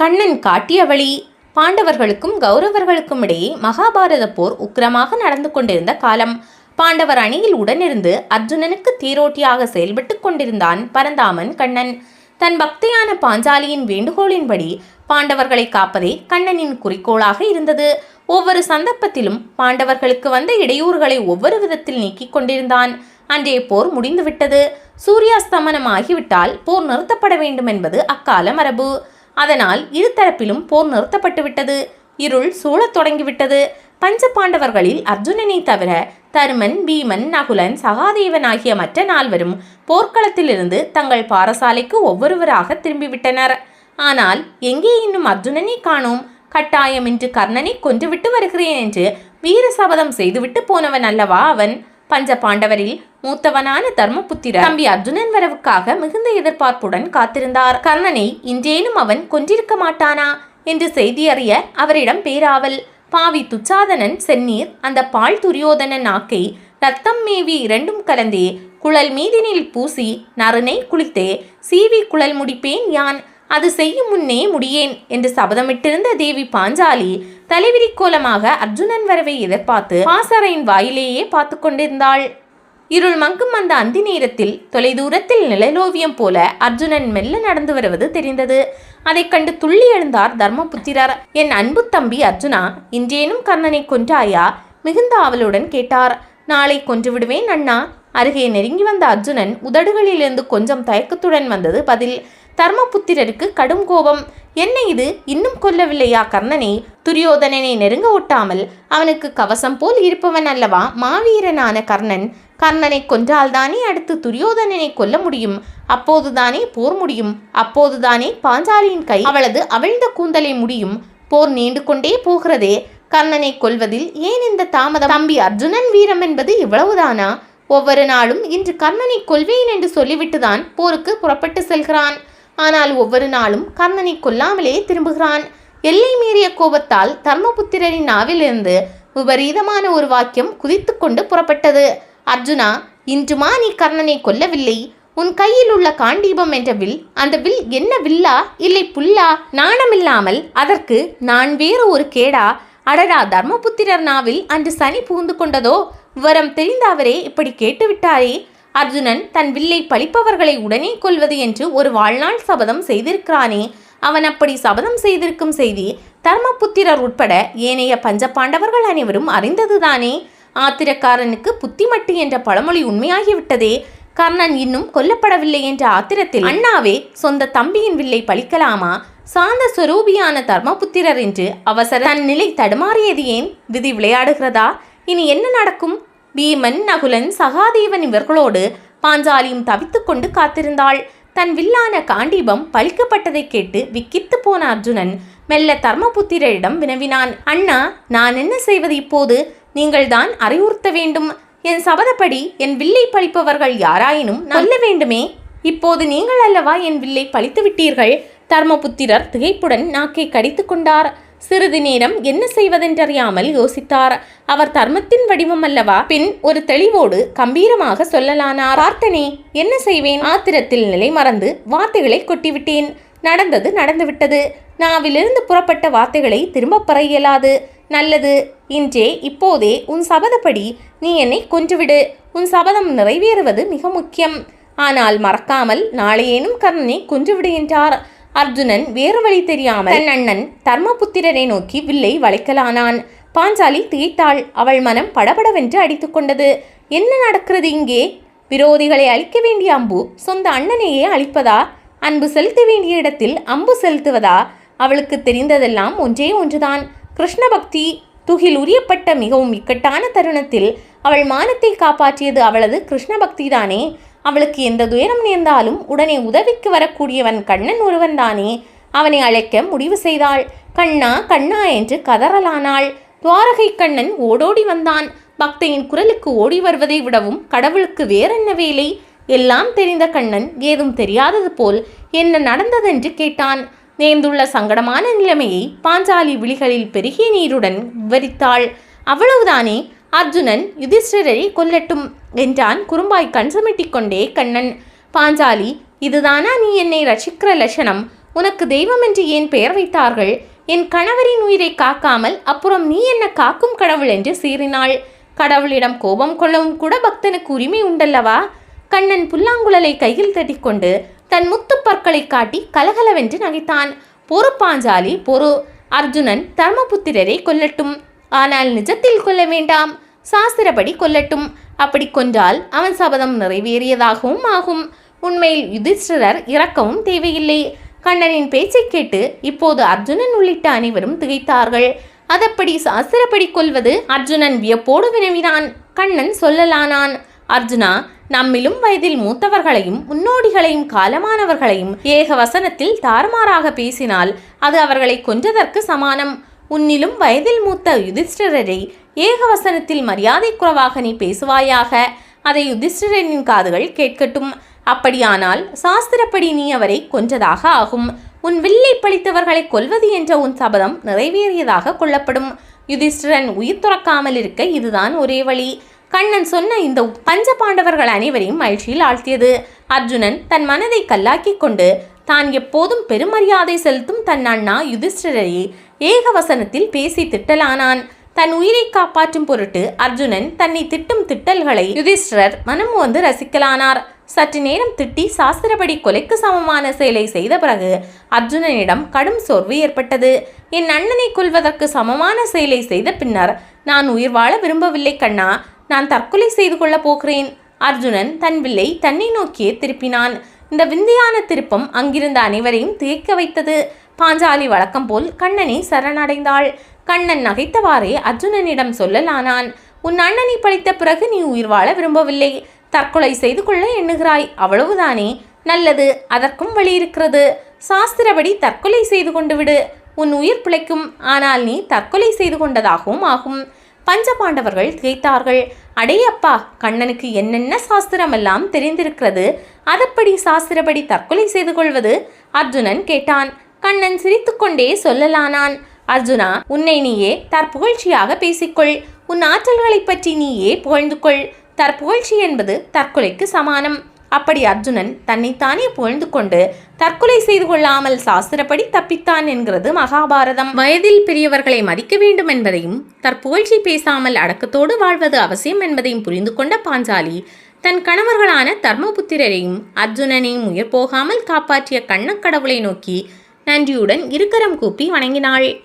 கண்ணன் காட்டிய வழி. பாண்டவர்களுக்கும் கௌரவர்களுக்கும் இடையே மகாபாரத போர் உக்கிரமாக நடந்து கொண்டிருந்த காலம். பாண்டவர் அணியில் உடனிருந்து அர்ஜுனனுக்கு தீரோட்டியாக செயல்பட்டு கொண்டிருந்தான் பரந்தாமன் கண்ணன். தன் பக்தியான பாஞ்சாலியின் வேண்டுகோளின்படி பாண்டவர்களை காப்பதே கண்ணனின் குறிக்கோளாக இருந்தது. ஒவ்வொரு சந்தர்ப்பத்திலும் பாண்டவர்களுக்கு வந்த இடையூறுகளை ஒவ்வொரு விதத்தில் நீக்கிக் கொண்டிருந்தான். அன்றைய போர் முடிந்துவிட்டது. சூரியாஸ்தமனம் ஆகிவிட்டால் போர் நிறுத்தப்பட வேண்டும் என்பது அக்கால மரபு. அதனால் இருதரப்பிலும் போர் நிறுத்தப்பட்டுவிட்டது. இருள் சூழத் தொடங்கிவிட்டது. பஞ்ச பாண்டவர்களில் அர்ஜுனனை தவிர தருமன் பீமன் நகுலன் சகாதேவன் ஆகிய மற்ற நால்வரும் போர்க்களத்திலிருந்து தங்கள் பாரசாலைக்கு ஒவ்வொருவராக திரும்பிவிட்டனர். ஆனால் எங்கே இன்னும் அர்ஜுனனை காணோம்? கட்டாயம் இன்று கர்ணனை கொன்றுவிட்டு வருகிறேன் என்று வீர சபதம் செய்துவிட்டு போனவன் அல்லவா அவன்? பஞ்ச பாண்டவரில் மூத்தவனான தர்மபுத்திர தம்பி அர்ஜுனன் வரவுக்காக மிகுந்த எதிர்பார்ப்புடன் காத்திருந்தார். கர்ணனை இன்றேனும் அவன் கொன்றிருக்க மாட்டானா என்று செய்தி அறிய அவரிடம் பேராவல். பாவி துச்சாதனன் செந்நீர் அந்த பால் துரியோதனன் நாக்கை ரத்தம் மேவி இரண்டும் கலந்தே குழல் மீதினில் பூசி நறுனை குளித்தே சீவி குழல் முடிப்பேன் யான்? அது செய்யும் முன்னே முடியேன் என்று சபதமிட்டிருந்த தேவி பாஞ்சாலி தலைவிரி கோலமாக அர்ஜுனன் வரவை எதிர்பார்த்து பாசறையின் வாயிலேயே பார்த்து கொண்டிருந்தாள். இருள் மங்கும் அந்த அந்தி நேரத்தில் தொலைதூரத்தில் நிழலோவியம் போல அர்ஜுனன் மெல்ல நடந்து வருவது தெரிந்தது. அதைக் கண்டு துள்ளி எழுந்தார் தர்மபுத்திரர். என் அன்பு தம்பி அர்ஜுனா இன்றேனும் கர்ணனை கொன்றாயா? மிகுந்த ஆவலுடன் கேட்டார். நாளை கொன்று விடுவேன் அண்ணா. அருகே நெருங்கி வந்த அர்ஜுனன் உதடுகளிலிருந்து கொஞ்சம் தயக்கத்துடன் வந்தது பதில். தர்மபுத்திரருக்கு கடும் கோபம். என்ன இது இன்னும் கொல்லவில்லையா கர்ணனை? துரியோதனனை நெருங்க ஒட்டாமல் அவனுக்கு கவசம் போல் இருப்பவன் அல்லவா மாவீரனான கர்ணன்? கர்ணனை கொன்றால்தானே அடுத்து துரியோதனனை கொல்ல முடியும்? அப்போதுதானே போர் முடியும்? அப்போதுதானே பாஞ்சாலியின் கை அவளது அவிழ்ந்த கூந்தலை முடியும்? போர் நீண்டு கொண்டே போகிறதே. கர்ணனை கொல்வதில் ஏன் இந்த தாமதம்? தம்பி அர்ஜுனன் வீரம் என்பது இவ்வளவுதானா? ஒவ்வொரு நாளும் இன்று கர்ணனை கொல்வேன் என்று சொல்லிவிட்டுதான் போருக்கு புறப்பட்டு செல்கிறான். ஆனால் ஒவ்வொரு நாளும் கர்ணனை கொல்லாமலே திரும்புகிறான். எல்லை மீறிய கோபத்தால் தர்மபுத்திரரின் நாவிலிருந்து விபரீதமான ஒரு வாக்கியம் குதித்துக்கொண்டு புறப்பட்டது. அர்ஜுனா இன்றுமா நீ கர்ணனை கொல்லவில்லை. உன் கையில் உள்ள காண்டீபம் என்ற வில் அந்த வில் என்ன வில்லா? இல்லை புல்லா? நாணமில்லாமல் அதற்கு நான் வேறு ஒரு கேடா? அடடா தர்மபுத்திரர் நாவில் அன்று சனி புகுந்து கொண்டதோ? விவரம் தெரிந்த அவரே இப்படி கேட்டுவிட்டாரே. அர்ஜுனன் தன் வில்லை பழிப்பவர்களை உடனே கொள்வது என்று ஒரு வாழ்நாள் சபதம் செய்திருக்கிறானே. அவன் அப்படி சபதம் செய்திருக்கும் செய்தி தர்மபுத்திரர் உட்பட ஏனைய பஞ்ச பாண்டவர்கள் அனைவரும் அறிந்ததுதானே. ஆத்திரக்காரனுக்கு புத்திமட்டு என்ற பழமொழி உண்மையாகிவிட்டதே. கர்ணன் இன்னும் கொல்லப்படவில்லை என்ற ஆத்திரத்தில் அண்ணாவே சொந்த தம்பியின் வில்லை பழிக்கலாமா? சாந்த சுரூபியான தர்மபுத்திரர் என்று அவசர தன் நிலை தடுமாறியது ஏன்? விதி விளையாடுகிறதா? இனி என்ன நடக்கும்? பீமன் நகுலன் சகாதேவன் இவர்களோடு பாஞ்சாலியும் தவித்துக்கொண்டு காத்திருந்தாள். தன் வில்லான காண்டீபம் பழிக்கப்பட்டதை கேட்டு விக்கித்து போன அர்ஜுனன் மெல்ல தர்மபுத்திரரிடம் வினவினான். அண்ணா நான் என்ன செய்வது இப்போது? நீங்கள்தான் அறிவுறுத்த வேண்டும். என் சபதப்படி என் வில்லை பழிப்பவர்கள் யாராயினும் நல்ல வேண்டுமே. இப்போது நீங்கள் அல்லவா என் வில்லை பழித்து விட்டீர்கள் தர்மபுத்திரர் திகைப்புடன் நாக்கை கடித்து கொண்டார். சிறிது நேரம் என்ன செய்வதென்றறியாமல் யோசித்தார். அவர் தர்மத்தின் வடிவம் அல்லவா? பின் ஒரு தெளிவோடு கம்பீரமாக சொல்லலானார். பார்த்தனே என்ன செய்வேன்? ஆத்திரத்தில் நிலை மறந்து வார்த்தைகளை கொட்டிவிட்டேன். நடந்தது நடந்துவிட்டது. நாவிலிருந்து புறப்பட்ட வார்த்தைகளை திரும்பப் பெற இயலாது. நல்லது இன்றே இப்போதே உன் சபதப்படி நீ என்னை கொன்றுவிடு. உன் சபதம் நிறைவேறுவது மிக முக்கியம். ஆனால் மறக்காமல் நாளையேனும் கர்ணனை கொன்றுவிடு என்றார். அர்ஜுனன் வேறு வழி தெரியாமல் தன் அண்ணன் தர்மபுத்திரரை நோக்கி வில்லை வளைக்கலானான். பாஞ்சாலி திகைத்தாள். அவள் மனம் படபடவென்று அடித்துக்கொண்டது என்ன நடக்கிறது இங்கே? விரோதிகளை அழிக்க வேண்டிய அம்பு சொந்த அண்ணனையே அழிப்பதா? அன்பு செலுத்த வேண்டிய இடத்தில் அம்பு செலுத்துவதா? அவளுக்கு தெரிந்ததெல்லாம் ஒன்றே ஒன்றுதான். கிருஷ்ண பக்தி துகில் உரியப்பட்ட மிகவும் இக்கட்டான தருணத்தில் அவள் மானத்தை காப்பாற்றியது அவளது கிருஷ்ண பக்திதானே அவளுக்கு எந்த துயரம் நேர்ந்தாலும் உடனே உதவிக்கு வரக்கூடியவன் கண்ணன் ஒருவன்தானே. அவனை அழைக்க முடிவு செய்தாள். கண்ணா கண்ணா என்று கதறலானாள். துவாரகை கண்ணன் ஓடோடி வந்தான். பக்தையின் குரலுக்கு ஓடி வருவதை விடவும் கடவுளுக்கு வேறென்ன வேலை? எல்லாம் தெரிந்த கண்ணன் ஏதும் தெரியாதது போல் என்ன நடந்ததென்று கேட்டான். நேர்ந்துள்ள சங்கடமான நிலைமையை பாஞ்சாலி விழிகளில் பெருகிய நீருடன் விவரித்தாள். அவ்வளவுதானே? அர்ஜுனன் யுதிஷ்டிரரை கொல்லட்டும் என்றான். குறும்பாய் கண் சுமிட்டிக் கொண்டே கண்ணன் பாஞ்சாலி இதுதானா நீ என்னை ரசிக்கிற லட்சணம்? உனக்கு தெய்வம் என்று ஏன் பெயர் வைத்தார்கள்? என் கணவரின் உயிரை காக்காமல் அப்புறம் நீ என்ன காக்கும் கடவுள்? என்று சீறினாள். கடவுளிடம் கோபம் கொள்ளவும் கூட பக்தனுக்கு உரிமை உண்டல்லவா? கண்ணன் புல்லாங்குழலை கையில் தட்டிக்கொண்டு தன் முத்து பற்களை காட்டி கலகலவென்று நகைத்தான். பொறு பாஞ்சாலி பொறு. அர்ஜுனன் தர்மபுத்திரரை கொல்லட்டும். ஆனால் நிஜத்தில் கொல்ல வேண்டாம். சாஸ்திரப்படி கொல்லட்டும். அப்படி கொன்றால் அவன் சபதம் நிறைவேறியதாகவும் ஆகும். உண்மையில் யுதிஷ்டிரர் இறக்கவும் தேவையில்லை. கண்ணனின் பேச்சை கேட்டு இப்போது அர்ஜுனன் உள்ளிட்ட அனைவரும் திகைத்தார்கள். அதப்படி சாஸ்திரப்படி கொள்வது அர்ஜுனன் வியப்போடு வினவினான். கண்ணன் சொல்லலானான். அர்ஜுனா நம்மிலும் வயதில் மூத்தவர்களையும் முன்னோடிகளையும் காலமானவர்களையும் ஏக வசனத்தில் தாறுமாறாக பேசினால் அது அவர்களை கொன்றதற்கு சமானம். உன்னிலும் வயதில் மூத்த யுதிஷ்டிரரை ஏகவசனத்தில் மரியாதை குறைவாக நீ பேசுவாயாக? அதை யுதிஷ்டிரனின் காதுகள் கேட்கட்டும். அப்படியானால் சாஸ்திரப்படி நீ அவரை கொன்றதாக ஆகும். உன் வில்லை பழித்தவர்களை கொல்வது என்ற உன் சபதம் நிறைவேறியதாக கொள்ளப்படும். யுதிஷ்டிரன் உயிர் துறக்காமல் இருக்க இதுதான் ஒரே வழி. கண்ணன் சொன்ன இந்த பஞ்ச பாண்டவர்கள் அனைவரையும் மகிழ்ச்சியில் ஆழ்த்தியது. அர்ஜுனன் தன் மனதை கல்லாக்கிக் கொண்டு தான் எப்போதும் பெருமரியாதை செலுத்தும் தன் அண்ணா யுதிஷ்டிரரை ஏகவசனத்தில் பேசி திட்டலானான். தன் உயிரை காப்பாற்றும் பொருட்டு அர்ஜுனன் தன்னை திட்டும் திட்டல்களை யுதிஷ்டர் மனம் வந்து ரசிக்கலானார். சற்று நேரம் திட்டி சாஸ்திரப்படி கொலைக்கு சமமான செயலை செய்த பிறகு அர்ஜுனனிடம் கடும் சோர்வு ஏற்பட்டது. என் அண்ணனை கொல்வதற்கு சமமான செயலை செய்த பின்னர் நான் உயிர் வாழ விரும்பவில்லை கண்ணா. நான் தற்கொலை செய்து கொள்ளப் போகிறேன். அர்ஜுனன் தன் வில்லை தன்னை நோக்கியே திருப்பினான். இந்த விந்தையான திருப்பம் அங்கிருந்த அனைவரையும் திகைக்க வைத்தது. பாஞ்சாலி வழக்கம் போல் கண்ணனை சரணடைந்தாள். கண்ணன் நகைத்தவாறே அர்ஜுனனிடம் சொல்லலானான். உன் அண்ணனை பழித்த பிறகு நீ உயிர் வாழ விரும்பவில்லை. தற்கொலை செய்து கொள்ள எண்ணுகிறாய். அவ்வளவுதானே. நல்லது. அதற்கும் வழி இருக்கிறது. சாஸ்திரப்படி தற்கொலை செய்து கொண்டு விடு. உன் உயிர் பிழைக்கும். ஆனால் நீ தற்கொலை செய்து கொண்டதாகவும் ஆகும். பஞ்சபாண்டவர்கள் திகைத்தார்கள் அடையப்பா கண்ணனுக்கு என்னென்ன சாஸ்திரமெல்லாம் தெரிந்திருக்கிறது? அதப்படி சாஸ்திரப்படி தற்கொலை செய்து கொள்வது? அர்ஜுனன் கேட்டான். கண்ணன் சிரித்துக்கொண்டே சொல்லலானான். அர்ஜுனா உன்னை நீயே தற்புகழ்ச்சியாக பேசிக்கொள். உன் ஆற்றல்களைப் பற்றி நீயே புகழ்ந்து கொள் தற்புகழ்ச்சி என்பது தற்கொலைக்கு சமானம். அப்படி அர்ஜுனன் தன்னைத்தானே புகழ்ந்து கொண்டு தற்கொலை செய்து கொள்ளாமல் சாஸ்திரப்படி தப்பித்தான் என்கிறது மகாபாரதம். வயதில் பெரியவர்களை மதிக்க வேண்டும் என்பதையும் தற்புகழ்ச்சி பேசாமல் அடக்கத்தோடு வாழ்வது அவசியம் என்பதையும் புரிந்து கொண்ட பாஞ்சாலி தன் கணவர்களான தர்மபுத்திரரையும் அர்ஜுனனையும் உயிர் போகாமல் காப்பாற்றிய கண்ணக்கடவுளை நோக்கி நன்றியுடன் இருக்கரம் கூப்பி வணங்கினாள்.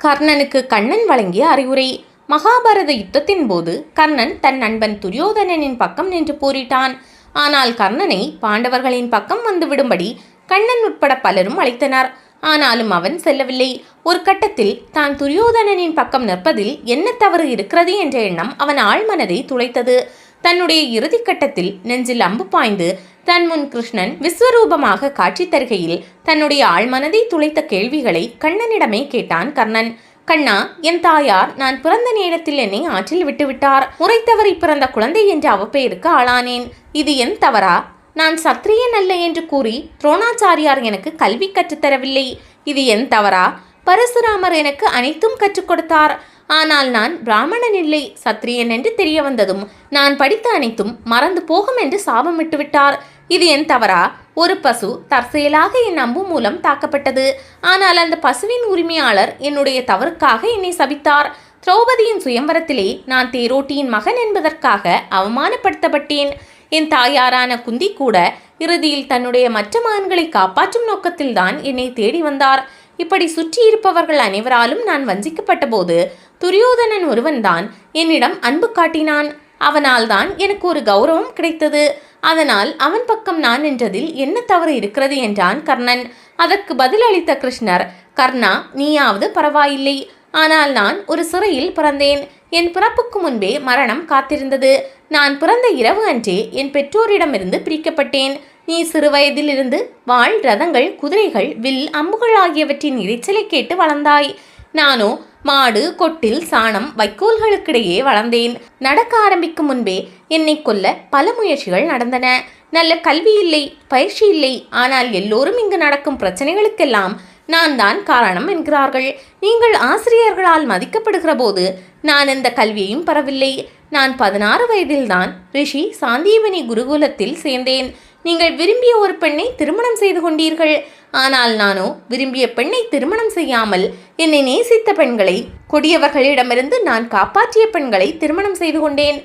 கர்ணனுக்கு கண்ணன் வழங்கிய அறிவுரை. மகாபாரத யுத்தத்தின் போது கர்ணன் தன் நண்பன் துரியோதனனின் பக்கம் நின்று போரிட்டான். ஆனால் கர்ணனை பாண்டவர்களின் பக்கம் வந்துவிடும்படி கண்ணன் உட்பட பலரும் அழைத்தனர். ஆனாலும் அவன் செல்லவில்லை. ஒரு கட்டத்தில் தான் துரியோதனனின் பக்கம் நிற்பதில் என்ன தவறு இருக்கிறது என்ற எண்ணம் அவன் ஆழ்மனதை துளைத்தது. தன்னுடைய இறுதி கட்டத்தில் நெஞ்சில் அம்பு பாய்ந்து தன் முன் கிருஷ்ணன் விஸ்வரூபமாக காட்சி தருகையில் தன்னுடைய ஆழ்மனதை துளைத்த கேள்விகளை கண்ணனிடமே கேட்டான் கர்ணன். கண்ணா என் தாயார் நான் பிறந்த நேரத்தில் என்னை ஆற்றில் விட்டுவிட்டார். முறை தவறி பிறந்த குழந்தை என்ற அவப்பெயருக்கு ஆளானேன். இது என் தவறா? நான் சத்திரியன் அல்ல என்று கூறி துரோணாச்சாரியார் எனக்கு கல்வி கற்றுத்தரவில்லை இது என் தவறா? பரசுராமர் எனக்கு அனைத்தும் கற்றுக் கொடுத்தார். ஆனால் நான் பிராமணன் இல்லை. சத்திரியன் என்று தெரிய வந்ததும் நான் படித்த அனைத்தும் மறந்து போகும் என்று சாபமிட்டு விட்டார் இது என் தவறா? ஒரு பசு தற்செயலாக என் அம்பு மூலம் தாக்கப்பட்டது. ஆனால் அந்த பசுவின் உரிமையாளர் என்னுடைய தவறுக்காக என்னை சபித்தார். திரௌபதியின் சுயம்பரத்திலே நான் தேரோட்டியின் மகன் என்பதற்காக அவமானப்படுத்தப்பட்டேன். என் தாயாரான குந்தி கூட இறுதியில் தன்னுடைய மற்ற மகன்களை காப்பாற்றும் நோக்கத்தில்தான் என்னை தேடி வந்தார். இப்படி சுற்றி இருப்பவர்கள் அனைவராலும் நான் வஞ்சிக்கப்பட்ட போது துரியோதனன் ஒருவன்தான் என்னிடம் அன்பு காட்டினான். அவனால் தான் எனக்கு ஒரு கௌரவம் கிடைத்தது. அதனால் அவன் பக்கம் நான் நின்றதில் என்ன தவறு இருக்கிறது என்றான் கர்ணன். அதற்கு பதிலளித்த கிருஷ்ணர் கர்ணா நீயாவது பரவாயில்லை. ஆனால் நான் ஒரு சிறையில் பிறந்தேன். என் பிறப்புக்கு முன்பே மரணம் காத்திருந்தது. நான் பிறந்த இரவு அன்றே என் பெற்றோரிடமிருந்து பிரிக்கப்பட்டேன். நீ சிறுவயதிலிருந்து வாழ் ரதங்கள் குதிரைகள் வில் அம்புகள் ஆகியவற்றின் இறைச்சலை கேட்டு வளர்ந்தாய். நானோ மாடு கொட்டில் சாணம் வைக்கோல்களுக்கிடையே வளர்ந்தேன். நடக்க ஆரம்பிக்கும் முன்பே என்னை கொல்ல பல முயற்சிகள் நடந்தன. நல்ல கல்வி இல்லை பயிற்சி இல்லை. ஆனால் எல்லோரும் இங்கு நடக்கும் பிரச்சனைகளுக்கெல்லாம் நான் தான் காரணம் என்கிறார்கள். நீங்கள் ஆசிரியர்களால் மதிக்கப்படுகிற போது நான் எந்த கல்வியையும் பெறவில்லை. நான் பதினாறு வயதில்தான் ரிஷி சாந்தீபனி குருகுலத்தில் சேர்ந்தேன். நீங்கள் விரும்பிய ஒரு பெண்ணை திருமணம் செய்து கொண்டீர்கள். ஆனால் நானோ விரும்பிய பெண்ணை திருமணம் செய்யாமல் என்னை நேசித்த பெண்களை கொடியவர்களிடமிருந்து நான் காப்பாற்றிய பெண்களை திருமணம் செய்து கொண்டேன்.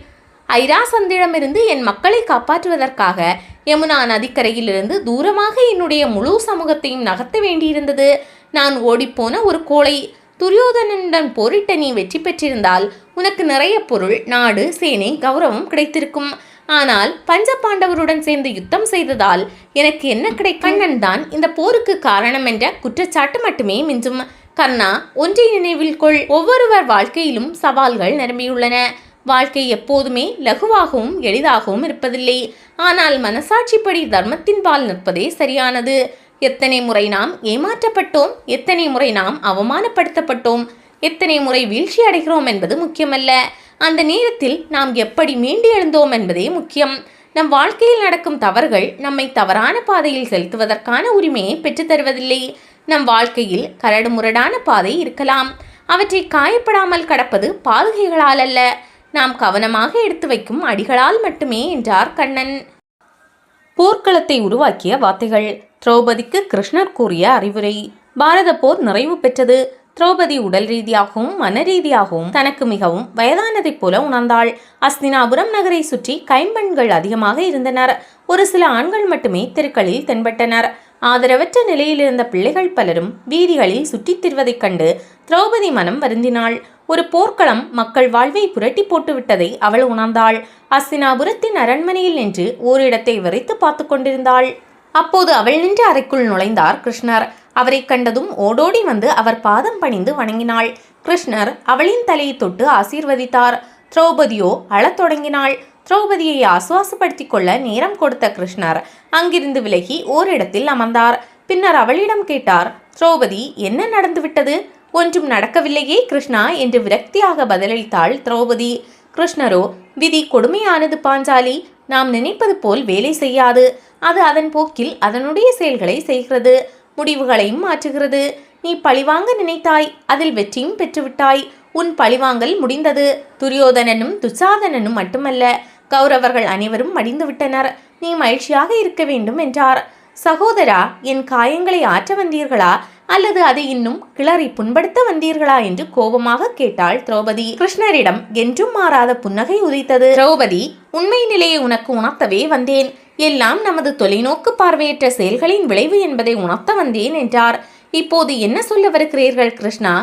ஐராசந்திடமிருந்து என் மக்களை காப்பாற்றுவதற்காக யமுனா நதிக்கரையிலிருந்து தூரமாக என்னுடைய முழு சமூகத்தையும் நகர்த்த வேண்டியிருந்தது. நான் ஓடிப்போன ஒரு கோளை துரியோதனனுடன் போரிட்ட நீ வெற்றி பெற்றிருந்தால் உனக்கு நிறைய பொருள் நாடு சேனை கௌரவம் கிடைத்திருக்கும். ஆனால் பஞ்ச பாண்டவருடன் சேர்ந்து யுத்தம் செய்ததால் எனக்கு என்ன கிடை கண்ணன் தான் இந்த போருக்கு காரணம் என்ற குற்றச்சாட்டு மட்டுமே மிஞ்சும். கர்ணா ஒன்றை நினைவில் கொள். ஒவ்வொருவர் வாழ்க்கையிலும் சவால்கள் நிரம்பியுள்ளன. வாழ்க்கை எப்போதுமே லகுவாகவும் எளிதாகவும் இருப்பதில்லை. ஆனால் மனசாட்சிப்படி தர்மத்தின் பால் நிற்பதே சரியானது. எத்தனை முறை நாம் ஏமாற்றப்பட்டோம் எத்தனை முறை நாம் அவமானப்படுத்தப்பட்டோம் எத்தனை முறை வீழ்ச்சி அடைகிறோம் என்பது முக்கியமல்ல. அந்த நேரத்தில் நாம் எப்படி மீண்டு எழுந்தோம் என்பதே முக்கியம். நம் வாழ்க்கையில் நடக்கும் தவறுகள் நம்மை தவறான பாதையில் செலுத்துவதற்கான உரிமையை பெற்றுத்தருவதில்லை நம் வாழ்க்கையில் கரடுமுரடான பாதை இருக்கலாம். அவற்றை காயப்படாமல் கடப்பது பாதுகைகளால் அல்ல. நாம் கவனமாக எடுத்து வைக்கும் அடிகளால் மட்டுமே என்றார் கண்ணன். போர்க்களத்தை உருவாக்கிய வார்த்தைகள். திரௌபதிக்கு கிருஷ்ணர் கூறிய அறிவுரை. பாரத போர் நிறைவு பெற்றது. திரௌபதி உடல் ரீதியாகவும் மன ரீதியாகவும் தனக்கு மிகவும் வயதானதைப் போல உணர்ந்தாள். அஸ்தினாபுரம் நகரை சுற்றி கைம்பெண்கள் அதிகமாக இருந்தனர். ஒரு சில ஆண்கள் மட்டுமே தெருக்களில் தென்பட்டனர். ஆதரவற்ற நிலையில் இருந்த பிள்ளைகள் பலரும் வீதிகளில் சுற்றித் திரிவதைக் கண்டு திரௌபதி மனம் வருந்தினாள். ஒரு போர்க்களம் மக்கள் வாழ்வை புரட்டி போட்டுவிட்டதை அவள் உணர்ந்தாள். அஸ்தினாபுரத்தின் அரண்மனையில் நின்று ஓரிடத்தை விரைத்து பார்த்து கொண்டிருந்தாள். அப்போது அவள் நின்ற அறைக்குள் நுழைந்தார் கிருஷ்ணர். அவரை கண்டதும் ஓடோடி வந்து அவர் பாதம் பணிந்து வணங்கினாள். கிருஷ்ணர் அவளின் தலையை தொட்டு ஆசீர்வதித்தார். திரௌபதியோ அழத் தொடங்கினாள். திரௌபதியை ஆசுவாசப்படுத்திக் கொள்ள நேரம் கொடுத்த கிருஷ்ணர் அங்கிருந்து விலகி ஓரிடத்தில் அமர்ந்தார். பின்னர் அவளிடம் கேட்டார் திரௌபதி என்ன நடந்துவிட்டது? ஒன்றும் நடக்கவில்லையே கிருஷ்ணா என்று விரக்தியாக பதிலளித்தாள் திரௌபதி. கிருஷ்ணரோ விதி கொடுமையானது பாஞ்சாலி. நாம் நினைப்பது போல் வேலை செய்யாது. அது அதன் போக்கில் அதனுடைய செயல்களை செய்கிறது. முடிவுகளையும் மாற்றுகிறது. நீ பழிவாங்க நினைத்தாய். அதில் வெற்றியும் பெற்றுவிட்டாய். உன் பழிவாங்கல் முடிந்தது. துரியோதனனும் துசாதனனும் மட்டுமல்ல. கௌரவர்கள் அனைவரும் மடிந்து விட்டனர் நீ மகிழ்ச்சியாக இருக்க வேண்டும் என்றார். சகோதரா என் காயங்களை ஆற்ற வந்தீர்களா? அல்லது அதை இன்னும் கிளறி புண்படுத்த வந்தீர்களா என்று கோபமாக கேட்டாள் திரௌபதி. கிருஷ்ணரிடம் என்றும் மாறாத புன்னகை உதித்தது. திரௌபதி உண்மை நிலையை உனக்கு உணர்த்தவே வந்தேன். எல்லாம் நமது தொலைநோக்கு பார்வையற்ற செயல்களின் விளைவு என்பதை உணர்த்த வந்தேன் என்றார். இப்போது என்ன சொல்லவிருக்கிறீர்கள் கிருஷ்ணா?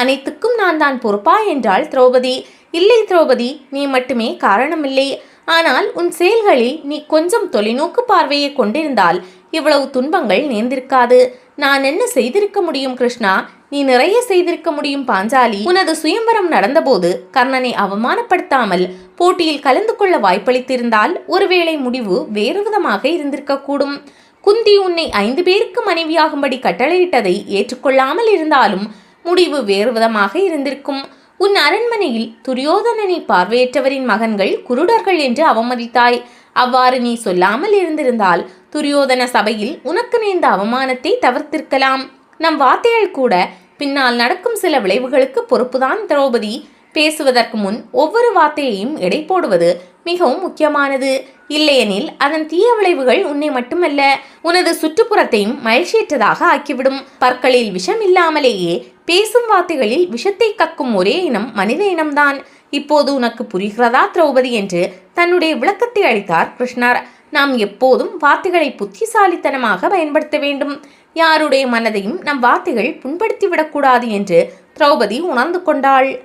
அனைத்துக்கும் நான் தான் பொறுப்பா என்றாள் திரௌபதி. இல்லை திரௌபதி நீ மட்டுமே காரணமில்லை. ஆனால் உன் செயல்களில் நீ கொஞ்சம் தொலைநோக்கு பார்வையை கொண்டிருந்தால் இவ்வளவு துன்பங்கள் நேர்ந்திருக்காது. நான் என்ன செய்திருக்க முடியும் கிருஷ்ணா? நீ நிறைய செய்திருக்க முடியும் பாஞ்சாலி. உனது சுயம்பரம் நடந்தபோது கர்ணனை அவமானப்படுத்தாமல் போட்டியில் கலந்து கொள்ள வாய்ப்பளித்திருந்தால் ஒருவேளை முடிவு வேறு விதமாக இருந்திருக்கக்கூடும். குந்தி உன்னை ஐந்து பேருக்கு மனைவியாகும்படி கட்டளையிட்டதை ஏற்றுக்கொள்ளாமல் இருந்தாலும் முடிவு வேறு விதமாக இருந்திருக்கும். உன் அரண்மனையில் துரியோதனனை பார்வையற்றவரின் மகன்கள் குருடர்கள் என்று அவமதித்தாய். அவ்வாறு நீ சொல்லாமல் இருந்திருந்தால் துரியோதன சபையில் உனக்கு நேர்ந்த அவமானத்தை தவிர்த்திருக்கலாம். நம் வார்த்தைகள் கூட பின்னால் நடக்கும் சில விளைவுகளுக்கு பொறுப்புதான் திரௌபதி. பேசுவதற்கு முன் ஒவ்வொரு வார்த்தையையும் எடை போடுவது மிகவும் முக்கியமானது. இல்லையெனில் அதன் தீய விளைவுகள் உன்னை மட்டுமல்ல உனது சுற்றுப்புறத்தையும் மகிழ்ச்சியற்றதாக ஆக்கிவிடும். பற்களில் விஷம் இல்லாமலேயே பேசும் வார்த்தைகளில் விஷத்தை கக்கும் ஒரே இனம் மனித இனம்தான். இப்போது உனக்கு புரிகிறதா திரௌபதி? என்று தன்னுடைய விளக்கத்தை அளித்தார் கிருஷ்ணர். நாம் எப்போதும் வார்த்தைகளை புத்திசாலித்தனமாக பயன்படுத்த வேண்டும். யாருடைய மனதையும் நம் வார்த்தைகள் புண்படுத்திவிடக்கூடாது என்று திரௌபதி உணர்ந்து கொண்டாள்.